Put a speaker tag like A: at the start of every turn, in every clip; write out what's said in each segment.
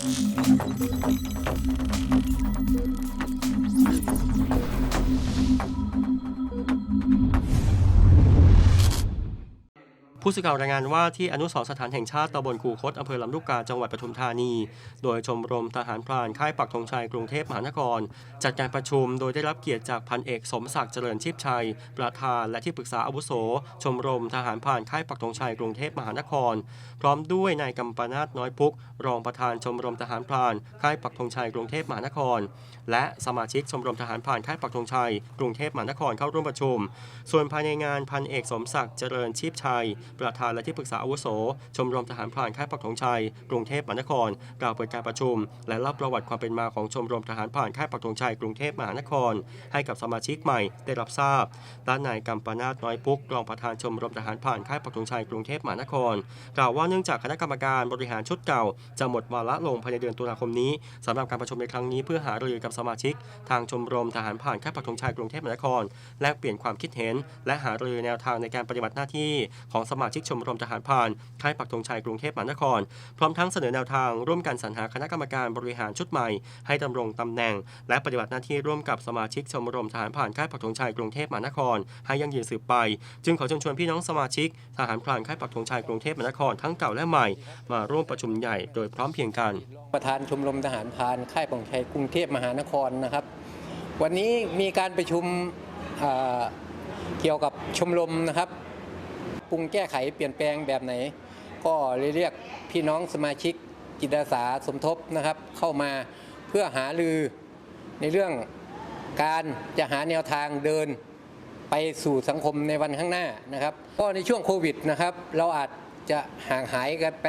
A: Thank you. ผู้สื่อข่าวรายงานว่าที่อนุสรสถานแห่งชาติตำบลคูคตอำเภอลำลูกกาจังหวัดปทุมธานี โดยชมรมทหารพรานค่ายปักธงชัยกรุงเทพมหานคร จัดการประชุมโดยได้รับเกียรติจากพันเอกสมศักดิ์เจริญชีพชัย ประธานและที่ปรึกษาอาวุโส ชมรมทหารพรานค่ายปักธงชัยกรุงเทพมหานคร พร้อมด้วยนายกำปนาตน้อยพุก รองประธานชมรมทหารพรานค่ายปักธงชัยกรุงเทพมหานคร และสมาชิกชมรมทหารพรานค่ายปักธงชัยกรุงเทพมหานครเข้าร่วมประชุม ส่วนภายในงานพันเอกสมศักดิ์เจริญชีพชัยประธานและที่ปรึกษาอาวุโส ชมรมทหารพรานค่ายปักธงชัย กรุงเทพมหานคร กล่าวเปิดการประชุม และเล่าประวัติความเป็นมาของชมรมทหารพรานค่ายปักธงชัย กรุงเทพมหานคร ให้กับสมาชิกใหม่ได้รับทราบ ด้านนายกำปนาตน้อยปุกรองประธานชมรมทหารพรานค่ายปักธงชัย กรุงเทพมหานคร กล่าวว่าเนื่องจากคณะกรรมการบริหารชุดเก่า จะหมดวาระลงภายในเดือนตุลาคมนี้สำหรับการประชุมในครั้งนี้เพื่อหารือกับสมาชิก ทางชมรมทหารผ่านค่ายปักธงชัยกรุงเทพมหานคร แลกเปลี่ยนความคิดเห็น และหารือแนวทางในการปฏิบัติหน้าที่ของสมาชิกชมรมทหารผ่านค่ายปักธงชัยกรุงเทพมหานคร พร้อมทั้งเสนอแนวทางร่วมกันสรรหาคณะกรรมการบริหารชุดใหม่ ให้ดำรงตำแหน่ง และปฏิบัติหน้าที่ร่วมกับสมาชิกชมรมทหารผ่านค่ายปักธงชัยกรุงเทพมหานคร ให้ยั่งยืนสืบไป จึงขอเชิญชวนพี่น้องสมาชิกทหารพรานค่ายปักธงชัยกรุงเทพมหานครทั้งเก่าและใหม่ มาร่วมประชุมใหญ่โดยพร้อมเพียงกัน
B: ประธานชมรมทหารพรานค่ายปองชัยกรุงเทพมหานครนะครับ วันนี้มีการประชุมเกี่ยวกับชมรมนะครับ ปรุงแก้ไขเปลี่ยนแปลงแบบไหน ก็เลยเรียกพี่น้องสมาชิกจิตอาสาสมทบนะครับ เข้ามาเพื่อหารือในเรื่องการจะหาแนวทางเดินไปสู่สังคมในวันข้างหน้านะครับก็ในช่วงโควิดนะครับ เราอาจจะห่างหายกันไป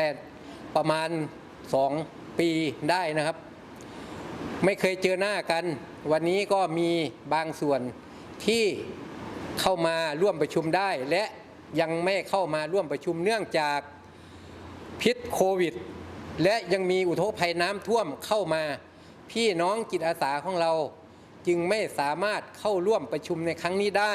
B: ประมาณ 2 ปีได้นะครับ ไม่เคยเจอหน้ากัน วันนี้ก็มีบางส่วนที่เข้ามาร่วมประชุมได้และ ยังไม่เข้ามาร่วมประชุมเนื่องจากพิษโควิด และยังมีอุทกภัยน้ำท่วมเข้ามา พี่น้องจิตอาสาของเราจึงไม่สามารถเข้าร่วมประชุมในครั้งนี้ได้